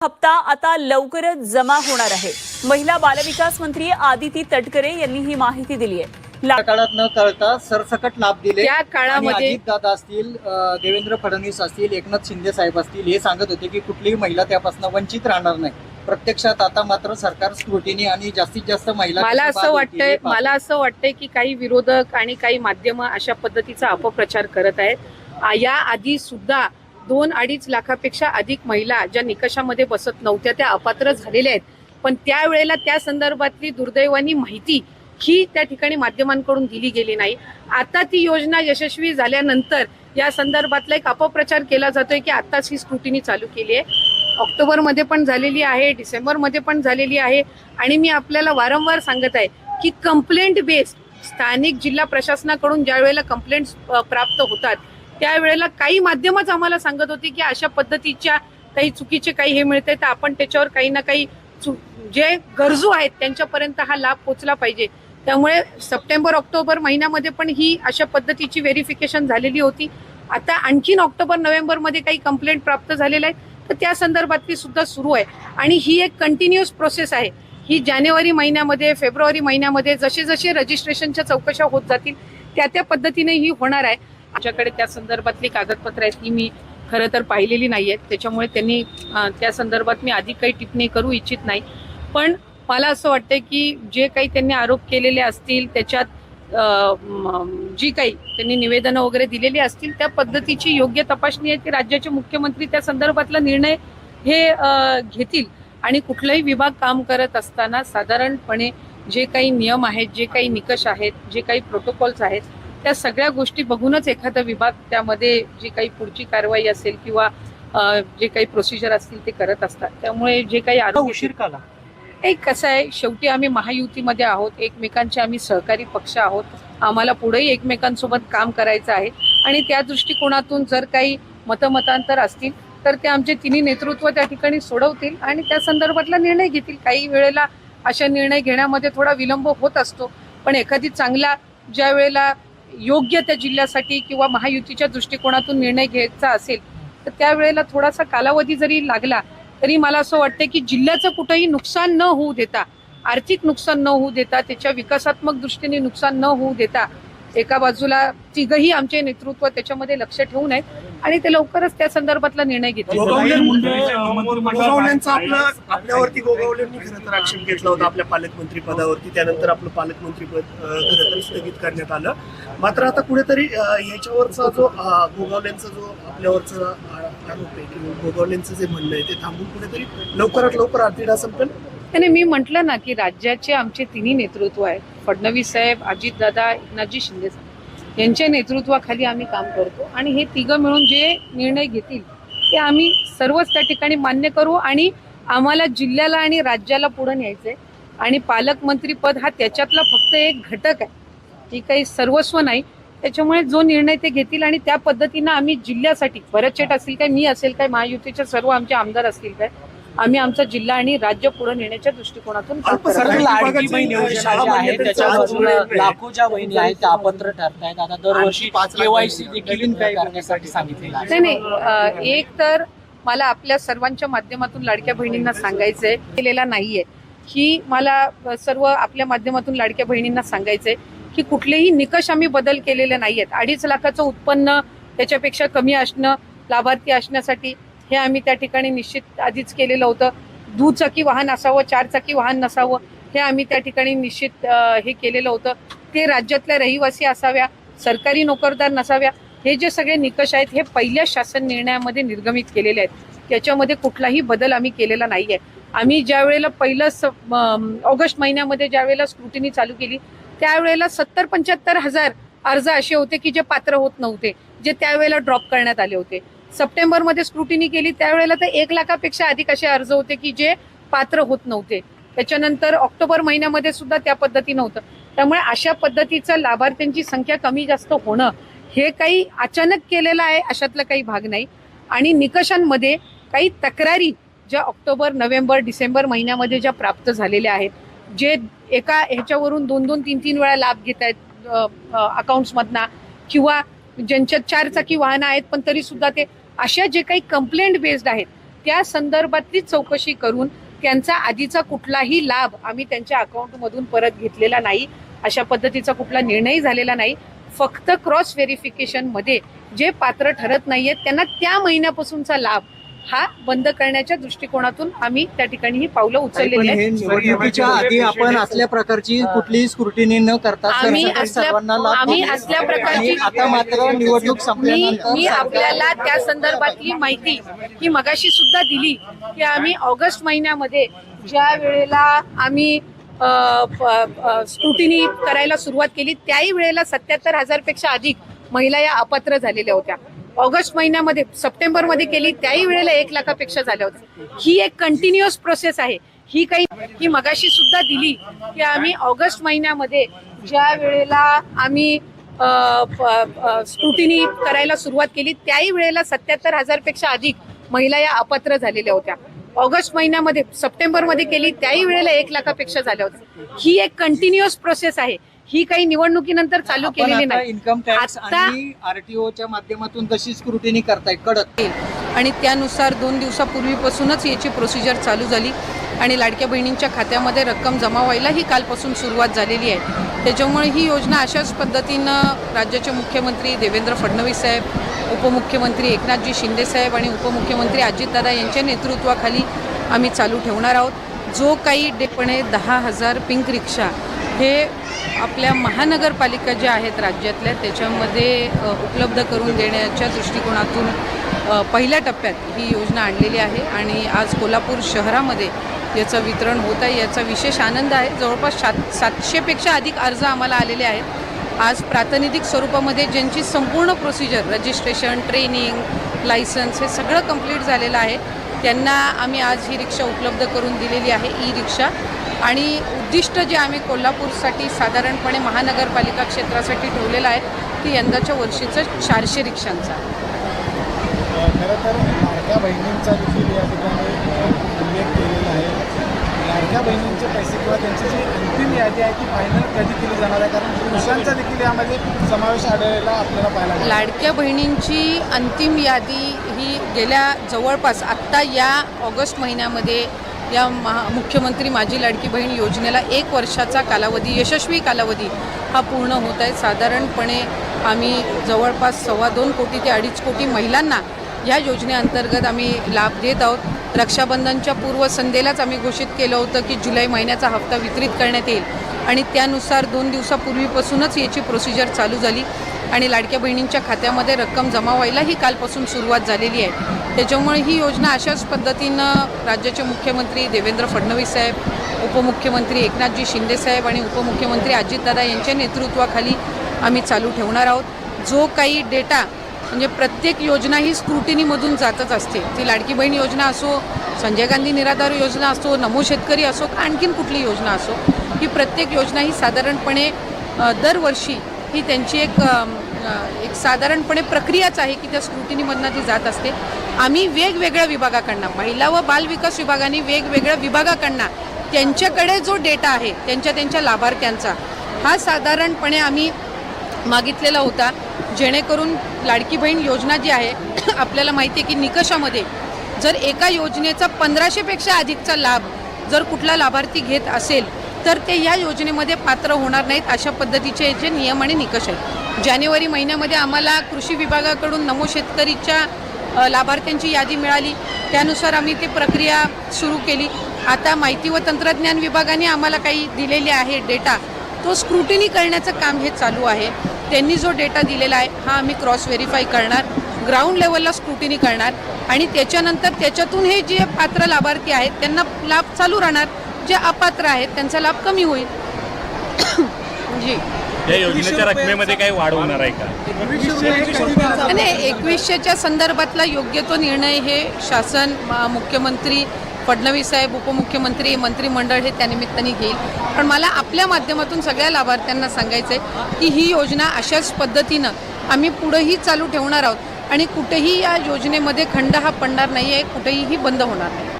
हप्ता आता लवकरच जमा होणार आहे. महिला बालविकास मंत्री आदिती तटकरे यांनी ही माहिती दिली आहे. काळात न कळता सरसकट लाभ दिले त्या काळामध्ये दादा असतील देवेंद्र फडणवीस असतील एकनाथ शिंदे साहेब असतील हे सांगत होते की कुठलीही महिला त्यापासून वंचित राहणार नाही. प्रत्यक्षात आता मात्र सरकार स्क्रुटिनी आणि जास्तीत जास्त महिला मला असं वाटतंय. मला असं वाटतंय की काही विरोधक आणि काही माध्यम अशा पद्धतीचा अपप्रचार करत आहेत. या आधी सुद्धा दोन अडीच लाखापेक्षा अधिक महिला ज्या निकषामध्ये बसत नव्हत्या त्या अपात्र झालेल्या आहेत. पण त्यावेळेला त्या संदर्भातली दुर्दैवानी माहिती ही त्या ठिकाणी माध्यमांकडून दिली गेली नाही. आता ती योजना यशस्वी झाल्यानंतर या संदर्भातला एक अपप्रचार केला जातोय की आत्ताच ही स्क्रुटिनी चालू केली आहे. ऑक्टोबरमध्ये पण झालेली आहे डिसेंबरमध्ये पण झालेली आहे आणि मी आपल्याला वारंवार सांगत आहे की कंप्लेंट बेस्ड स्थानिक जिल्हा प्रशासनाकडून ज्या वेळेला कंप्लेंट्स प्राप्त होतात त्यावेळेला काही माध्यमच आम्हाला सांगत होती की अशा पद्धतीच्या काही चुकीचे काही हे मिळते तर आपण त्याच्यावर काही ना काही जे गरजू आहेत त्यांच्यापर्यंत हा लाभ पोचला पाहिजे. त्यामुळे सप्टेंबर ऑक्टोबर महिन्यामध्ये पण ही अशा पद्धतीची व्हेरिफिकेशन झालेली होती. आता आणखीन ऑक्टोबर नोव्हेंबरमध्ये काही कंप्लेंट प्राप्त झालेल्या आहेत तर त्या संदर्भातली सुद्धा सुरू आहे. आणि ही एक कंटिन्युअस प्रोसेस आहे. ही जानेवारी महिन्यामध्ये फेब्रुवारी महिन्यामध्ये जसे जसे रजिस्ट्रेशनच्या चौकशा होत जातील त्या त्या पद्धतीने ही होणार आहे. आमच्याकडे त्या संदर्भातली कागदपत्र आहेत ती मी खरं तर पाहिलेली नाही आहेत त्याच्यामुळे त्यांनी त्या संदर्भात मी अधिक काही टिप्पणी करू इच्छित नाही. पण मला असं वाटतं की जे काही त्यांनी आरोप केलेले असतील त्याच्यात जी काही त्यांनी निवेदनं वगैरे दिलेली असतील त्या पद्धतीची योग्य तपासणी आहे ती राज्याचे मुख्यमंत्री त्या संदर्भातला निर्णय हे घेतील. आणि कुठलाही विभाग काम करत असताना साधारणपणे जे काही नियम आहेत जे काही निकष आहेत जे काही प्रोटोकॉल्स आहेत त्या सगळ्या गोष्टी बघूनच एखादा विभाग त्यामध्ये जी काही पुढची कारवाई असेल किंवा जे काही प्रोसिजर असतील ते करत असतात. त्यामुळे जे काही उशीर काला एक कसं आहे शेवटी आम्ही महायुतीमध्ये आहोत एकमेकांचे आम्ही सहकारी पक्ष आहोत. आम्हाला पुढेही एकमेकांसोबत काम करायचं आहे. आणि त्या दृष्टिकोनातून जर काही मतमतांतर असतील तर ते आमचे तिन्ही नेतृत्व त्या ठिकाणी सोडवतील आणि त्या संदर्भातला निर्णय घेतील. काही वेळेला अशा निर्णय घेण्यामध्ये थोडा विलंब होत असतो. पण एखादी चांगला ज्या वेळेला योग्य त्या जिल्ह्यासाठी किंवा महायुतीच्या दृष्टिकोनातून निर्णय घ्यायचा असेल तर त्यावेळेला थोडासा कालावधी जरी लागला तरी मला असं वाटतं की जिल्ह्याचं कुठंही नुकसान न होऊ देता आर्थिक नुकसान न होऊ देता त्याच्या विकासात्मक दृष्टीने नुकसान न होऊ देता एका बाजूला तिघही आमचे नेतृत्व त्याच्यामध्ये लक्ष ठेवून आहेत आणि ते लवकरच त्या संदर्भातला निर्णय आपल्यावरती गोगावलेंनी खरं तर आक्षेप घेतला होता आपल्या पालकमंत्री पदावरती. त्यानंतर आपलं पालकमंत्री पद अं, खरं तर स्थगित करण्यात आलं. मात्र आता कुठेतरी याच्यावरचा जो गोगावलेंचा जो आपल्यावरचा आरोप आहे किंवा गोगावलेंचं जे म्हणणं आहे ते थांबून कुठेतरी लवकरात लवकर आरतीडा संपेल आणि मी म्हटलं ना की राज्याचे आमचे तिन्ही नेतृत्व आहेत. फडणवीस साहेब अजितदादा एकनाथजी शिंदे साहेब. यांच्या नेतृत्वाखाली आम्ही काम करतो आणि हे तिघं मिळून जे निर्णय घेतील ते आम्ही सर्वच त्या ठिकाणी मान्य करू आणि आम्हाला जिल्ह्याला आणि राज्याला पुढे आहे आणि पालकमंत्री पद हा त्याच्यातला फक्त एक घटक आहे. ही काही सर्वस्व नाही. त्याच्यामुळे जो निर्णय ते घेतील आणि त्या पद्धतीनं आम्ही जिल्ह्यासाठी भरत असेल काय मी असेल काय महायुतीचे सर्व आमचे आमदार असतील काय आम्ही आमचा जिल्हा आणि राज्य पुढे नेण्याच्या दृष्टिकोनातून काम करतो. अल्पसंख्याक लाडकी बहीण योजना जी आहे त्याच्यापासून लाखो ज्या बहिणी आहेत त्या अपात्र ठरतायत. आता दरवर्षी केवायसी देखील करण्यासाठी सांगितलेलं आहे. नाही नाही अं, एक तर मला आपल्या सर्वांच्या माध्यमातून लाडक्या बहिणींना सांगायचंय केलेला नाहीये. ही मला अं, सर्व आपल्या माध्यमातून लाडक्या बहिणींना सांगायचंय की कुठलेही निकष आम्ही बदल केलेले नाहीयेत. अडीच लाखाचं उत्पन्न त्याच्यापेक्षा कमी असणं लाभार्थी असण्यासाठी हे आम्ही त्या ठिकाणी निश्चित आधीच केलेलं होतं. दुचाकी वाहन असावं चारचाकी वाहन नसावं हे आम्ही त्या ठिकाणी निश्चित हे केलेलं होतं. ते राज्यातल्या रहिवासी असाव्या सरकारी नोकरदार नसाव्या हे जे सगळे निकष आहेत हे पहिल्या शासन निर्णयामध्ये निर्गमित केलेले आहेत. त्याच्यामध्ये कुठलाही बदल आम्ही केलेला नाही आहे आम्ही ज्या वेळेला पहिलं स- ऑगस्ट महिन्यामध्ये ज्या वेळेला स्क्रुटिनी चालू केली त्यावेळेला सत्तर पंच्याहत्तर हजार अर्ज असे होते की जे पात्र होत नव्हते जे त्यावेळेला ड्रॉप करण्यात आले होते. सप्टेंबरमध्ये स्क्रुटिनी केली त्यावेळेला तर एक लाखापेक्षा अधिक असे अर्ज होते की जे पात्र होत नव्हते. त्याच्यानंतर ऑक्टोबर महिन्यामध्ये सुद्धा त्या पद्धती नव्हतं. त्यामुळे अशा पद्धतीचं लाभार्थ्यांची संख्या कमी जास्त होणं हे काही अचानक केलेलं आहे अशातला काही भाग नाही. आणि निकषांमध्ये काही तक्रारी ज्या ऑक्टोबर नोव्हेंबर डिसेंबर महिन्यामध्ये ज्या प्राप्त झालेल्या आहेत जे एका ह्याच्यावरून दोन दोन तीन तीन वेळा लाभ घेत आहेत अकाउंट्समधना किंवा ज्यांच्यात चार चाकी वाहनं आहेत पण तरी सुद्धा ते अशा जे काही कंप्लेंट बेस्ड आहेत त्या संदर्भातली चौकशी करून त्यांचा आधीचा कुठलाही लाभ आम्ही त्यांच्या अकाउंटमधून परत घेतलेला नाही. अशा पद्धतीचा कुठला निर्णय झालेला नाही. फक्त क्रॉस व्हेरिफिकेशनमध्ये जे पात्र ठरत नाही आहेत त्यांना त्या महिन्यापासूनचा लाभ हा बंद करण्याच्या दृष्टिकोनातून आम्ही त्या ठिकाणी ही पावलं पण उचललेली आहेत. हे निवडणुकीच्या आधी आपण असल्या प्रकारची कुठलीही स्क्रुटिनी न करता आम्ही सरसकट असल्या- सर्वांना लाभ आम्ही दिले. असल्या प्रकारची- आता मात्र निवडणूक मी संपल्यानंतर मी सरकार- आपल्याला त्या संदर्भातली माहिती ही मगाशी सुद्धा दिली की आम्ही ऑगस्ट महिन्यामध्ये ज्या वेळेला आम्ही स्क्रुटिनी करायला सुरुवात केली त्याही वेळेला सत्याहत्तर हजारपेक्षा अधिक महिला या अपात्र झालेल्या होत्या. ऑगस्ट महिन्यामध्ये सप्टेंबरमध्ये केली त्याही वेळेला एक लाखापेक्षा झाल्या होत्या. ही एक कंटिन्युअस प्रोसेस आहे. ही काही ही मगाशी सुद्धा दिली की आम्ही ऑगस्ट महिन्यामध्ये ज्या वेळेला आम्ही स्क्रुटिनी करायला सुरुवात केली त्याही वेळेला सत्याहत्तर हजारपेक्षा अधिक महिला या अपात्र झालेल्या होत्या. ऑगस्ट महिन्यामध्ये सप्टेंबरमध्ये केली त्याही वेळेला एक लाखापेक्षा झाल्या होत्या. ही एक कंटिन्युअस प्रोसेस आहे. ही काही निवडणुकीनंतर चालू केलेली आता नाही. इन्कम टॅक्स आता- आणि आरटीओच्या माध्यमातून कशी स्क्रुटिनी करताय कडक. आणि त्यानुसार दोन दिवसापूर्वीपासूनच याची प्रोसिजर चालू झाली. आणि लाडक्या बहिणींच्या खात्यामध्ये रक्कम जमा व्हायला ही कालपासून सुरुवात झालेली आहे. त्याच्यामुळे ही योजना अशाच पद्धतीनं राज्याचे मुख्यमंत्री देवेंद्र फडणवीस साहेब उपमुख्यमंत्री एकनाथजी शिंदे साहेब आणि उपमुख्यमंत्री अजितदादा यांच्या नेतृत्वाखाली आम्ही चालू ठेवणार आहोत. जो काही डेपणे दहा हजार पिंक रिक्षा हे आपल्या महानगरपालिका ज्या आहेत राज्यातल्या त्याच्यामध्ये उपलब्ध करून देण्याच्या दृष्टिकोनातून पहिल्या टप्प्यात ही योजना आणलेली आहे आणि आज कोल्हापूर शहरामध्ये याचं वितरण होत आहे. याचा विशेष आनंद आहे. जवळपास सात सातशेपेक्षा अधिक अर्ज आम्हाला आलेले आहेत. आज प्रातिनिधिक स्वरूपामध्ये ज्यांची संपूर्ण प्रोसिजर रजिस्ट्रेशन ट्रेनिंग लायसन्स हे सगळं कंप्लीट झालेलं आहे त्यांना आम्ही आज ही रिक्षा उपलब्ध करून दिलेली आहे. ई रिक्षा आणि उद्दिष्ट जे आम्ही कोल्हापूरसाठी साधारणपणे महानगरपालिका क्षेत्रासाठी ठेवलेलं आहे ती यंदाच्या वर्षीचं चारशे रिक्षांचा. खरं तर लाडक्या बहिणींचा देखील या ठिकाणी उल्लेख केलेला आहे. लाडक्या बहिणींचे पैसे किंवा त्यांची जी अंतिम यादी आहे ती फायनल कधी केली जाणार आहे? कारण पुरुषांचा देखील यामध्ये समावेश आढळलेला आपल्याला पाहायला. लाडक्या बहिणींची अंतिम यादी ही गेल्या जवळपास आत्ता या ऑगस्ट महिन्यामध्ये या महा मुख्यमंत्री माझी लाडकी बहीण योजनेला एक वर्षाचा कालावधी यशस्वी कालावधी हा पूर्ण होत आहे. साधारणपणे आम्ही जवळपास सव्वा दोन कोटी ते अडीच कोटी महिलांना या योजनेअंतर्गत आम्ही लाभ देत आहोत. रक्षाबंधनच्या पूर्वसंध्येलाच आम्ही घोषित केलं होतं की जुलै महिन्याचा हप्ता वितरित करण्यात येईल आणि त्यानुसार दोन दिवसापूर्वीपासूनच याची प्रोसिजर चालू झाली. आणि लाडक्या बहिणींच्या खात्यामध्ये रक्कम जमा व्हायला ही कालपासून सुरुवात झालेली आहे. त्याच्यामुळे ही योजना अशाच पद्धतीनं राज्याचे मुख्यमंत्री देवेंद्र फडणवीस साहेब उपमुख्यमंत्री एकनाथजी शिंदेसाहेब आणि उपमुख्यमंत्री अजितदादा यांच्या नेतृत्वाखाली आम्ही चालू ठेवणार आहोत. जो काही डेटा म्हणजे प्रत्येक योजना ही स्क्रुटिनीमधून जातच असते. ती लाडकी बहीण योजना असो संजय गांधी निराधार योजना असो नमो शेतकरी असो का आणखीन कुठली योजना असो ही प्रत्येक योजना ही साधारणपणे दरवर्षी ही त्यांची एक एक साधारणपणे प्रक्रियाच आहे की त्या स्क्रुटिनीमधनं ती जात असते. आम्ही वेगवेगळ्या विभागाकडनं महिला व बालविकास विभागाने वेगवेगळ्या विभागाकडनं त्यांच्याकडे जो डेटा आहे त्यांच्या त्यांच्या लाभार्थ्यांचा हा साधारणपणे आम्ही मागितलेला होता. जेणेकरून लाडकी बहीण योजना जी आहे आपल्याला माहिती आहे की निकषामध्ये जर एका योजनेचा पंधराशेपेक्षा अधिकचा लाभ जर कुठला लाभार्थी घेत असेल तर ते या योजनेमध्ये पात्र होणार नाहीत अशा पद्धतीचे जे नियम आणि निकष आहेत. जानेवारी महिन्यामध्ये आम्हाला कृषी विभागाकडून नमो शेतकरीच्या लाभार्थ्यांची यादी मिळाली. त्यानुसार आम्ही ती प्रक्रिया सुरू केली. आता माहिती व तंत्रज्ञान विभागाने आम्हाला काही दिलेले आहे डेटा. तो स्क्रुटिनी करण्याचं काम हे चालू आहे. त्यांनी जो डेटा दिलेला आहे हा आम्ही क्रॉस व्हेरीफाय करणार. ग्राउंड लेवलला स्क्रुटिनी करणार. आणि त्याच्यानंतर त्याच्यातून हे जे पात्र लाभार्थी आहेत त्यांना लाभ चालू राहणार. जे अपात्र आहेत त्यांचा लाभ कमी होईल. जी. या योजनेच्या रकमेमध्ये काही वाढ होणार आहे का? आणि एकवीसशेच्या संदर्भातला योग्य तो निर्णय हे शासन मुख्यमंत्री फडणवीस साहेब उपमुख्यमंत्री मंत्रिमंडळ हे त्यानिमित्ताने घेईल. पण मला आपल्या माध्यमातून सगळ्या लाभार्थ्यांना सांगायचं आहे की ही योजना अशाच पद्धतीनं आम्ही पुढेही चालू ठेवणार आहोत आणि कुठेही या योजनेमध्ये खंड हा पडणार नाही आहे कुठेही ही बंद होणार नाही.